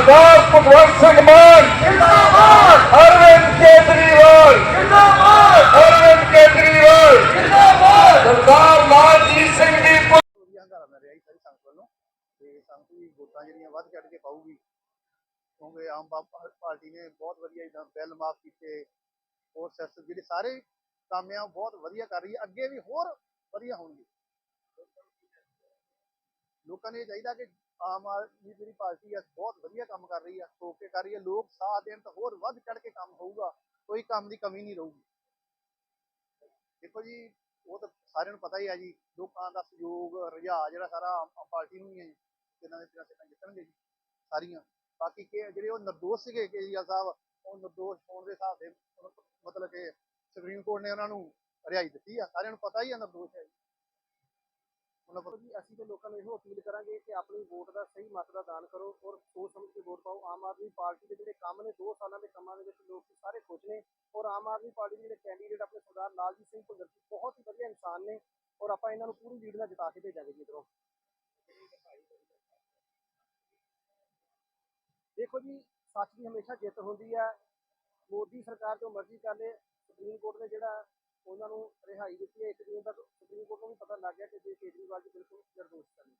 ਭਗਵੰਤ ਸਿੰਘ ਮਾਨ। ਜਿੰਦਾਬਾਦ। ਅਰਵਿੰਦ ਕੇਜਰੀਵਾਲ। ਜਿੰਦਾਬਾਦ। ਅਰਵਿੰਦ ਕੇਜਰੀਵਾਲ। ਜਿੰਦਾਬਾਦ। ਸਰਦਾਰ ਲਾਲਜੀਤ ਸਿੰਘ ਵਧੀਆ ਹੰਗਾਰਾ ਮਿਲ ਰਿਹਾ ਜੀ ਸਾਰੀ ਸੰਗਤ ਵੱਲੋਂ। ਤੇ ਸੰਗਤ ਵੀ ਵੋਟਾਂ ਜਿਹੜੀਆਂ ਵੱਧ ਚੜ ਕੇ ਪਾਊਗੀ। ਕਿਉਂਕਿ ਆਮ ਪਾਰਟੀ ਨੇ ਬਹੁਤ ਵਧੀਆ ਜਿੱਦਾਂ ਬਿੱਲ ਮਾਫ ਕੀਤੇ। ਹੋਰ ਸੈਸ ਜਿਹੜੇ ਸਾਰੇ ਕੰਮ ਆ ਉਹ ਬਹੁਤ ਵਧੀਆ ਕਰ ਰਹੀ ਹੈ। ਅੱਗੇ ਵੀ ਹੋਰ ਵਧੀਆ ਹੋਣਗੇ। ਲੋਕਾਂ ਨੂੰ ਇਹ ਚਾਹੀਦਾ ਕਿ ਆਮ ਆਦਮੀ ਜਿਹੜੀ ਪਾਰਟੀ ਹੈ, ਬਹੁਤ ਵਧੀਆ ਕੰਮ ਕਰ ਰਹੀ ਹੈ ਠੋਕ ਕੇ ਕਰ ਰਹੀ ਹੈ, ਲੋਕ ਸਾਥ ਦੇਣ ਤਾਂ ਹੋਰ ਵੱਧ ਚੜ ਕੇ ਕੰਮ ਹੋਊਗਾ, ਕੋਈ ਕੰਮ ਦੀ ਕਮੀ ਨਹੀਂ ਰਹੂਗੀ। ਦੇਖੋ ਜੀ, ਉਹ ਤਾਂ ਸਾਰਿਆਂ ਨੂੰ ਪਤਾ ਹੀ ਹੈ ਜੀ, ਲੋਕਾਂ ਦਾ ਸਹਿਯੋਗ ਰੁਝਾਅ ਜਿਹੜਾ ਸਾਰਾ ਪਾਰਟੀ ਨੂੰ ਹੀ ਹੈ ਜੀ, ਜਿਨ੍ਹਾਂ ਦੇ ਸਿਰਾਂ ਸਿਰਾਂ ਜਿੱਤਣਗੇ ਜੀ, ਸਾਰੀਆਂ। ਬਾਕੀ ਕਿ ਜਿਹੜੇ ਉਹ ਨਿਰਦੋਸ਼ ਸੀਗੇ, ਕੇਜਰੀਵਾਲ ਸਾਹਿਬ, ਉਹ ਨਿਰਦੋਸ਼ ਹੋਣ ਦੇ ਹਿਸਾਬ ਦੇ ਮਤਲਬ ਕਿ ਸੁਪਰੀਮ ਕੋਰਟ ਨੇ ਉਹਨਾਂ ਨੂੰ ਰਿਹਾਈ ਦਿੱਤੀ ਆ, ਸਾਰਿਆਂ ਨੂੰ ਪਤਾ ਹੀ ਆ ਨਿਰਦੋਸ਼ ਹੈ ਉਹਨਾਂ ਕੋਲ। ਜੀ, ਅਸੀਂ ਤੇ ਲੋਕਾਂ ਨੂੰ ਇਹੋ ਅਪੀਲ ਕਰਾਂਗੇ ਕਿ ਆਪਣੀ ਵੋਟ ਦਾ ਸਹੀ ਮਤ ਦਾਨ ਕਰੋ ਔਰ ਸੋਚ ਸਮਝ ਕੇ ਵੋਟ ਪਾਓ। ਆਮ ਆਦਮੀ ਪਾਰਟੀ ਦੇ ਜਿਹੜੇ ਕੰਮ ਨੇ 2 ਸਾਲਾਂ ਦੇ ਕੰਮਾਂ ਦੇ ਵਿੱਚ ਲੋਕ ਸਾਰੇ ਖੁਸ਼ ਨੇ ਔਰ ਆਮ ਆਦਮੀ ਪਾਰਟੀ ਦੇ ਜਿਹੜੇ ਕੈਂਡੀਡੇਟ ਆਪਣੇ ਸਰਦਾਰ ਲਾਲਜੀਤ ਸਿੰਘ ਭੁੱਲਰ ਜੀ, ਬਹੁਤ ਹੀ ਵਧੀਆ ਇਨਸਾਨ ਨੇ ਔਰ ਆਪਾਂ ਇਹਨਾਂ ਨੂੰ ਪੂਰੀ ਲੀਡ ਨਾਲ ਜਿਤਾ ਕੇ ਭੇਜਾਂਗੇ ਜੀ ਇੱਧਰੋਂ। ਦੇਖੋ ਜੀ, ਸੱਚ ਦੀ ਹਮੇਸ਼ਾ ਜਿੱਤ ਹੁੰਦੀ ਹੈ ਮੋਦੀ ਸਰਕਾਰ ਜੋ ਮਰਜ਼ੀ ਕਰ ਲੇ, ਸੁਪਰੀਮ ਕੋਰਟ ਨੇ ਜਿਹੜਾ ਉਹਨਾਂ ਨੂੰ ਰਿਹਾਈ ਦਿੱਤੀ ਹੈ। ਇੱਕ ਦਿਨ ਤੱਕ ਸੁਪਰੀਮ ਕੋਰਟ ਨੂੰ ਵੀ ਪਤਾ ਲੱਗ ਗਿਆ ਕਿ ਜੇ ਕੇਜਰੀਵਾਲ ਜੀ ਬਿਲਕੁਲ ਨਿਰਦੋਸ਼ ਸਨ।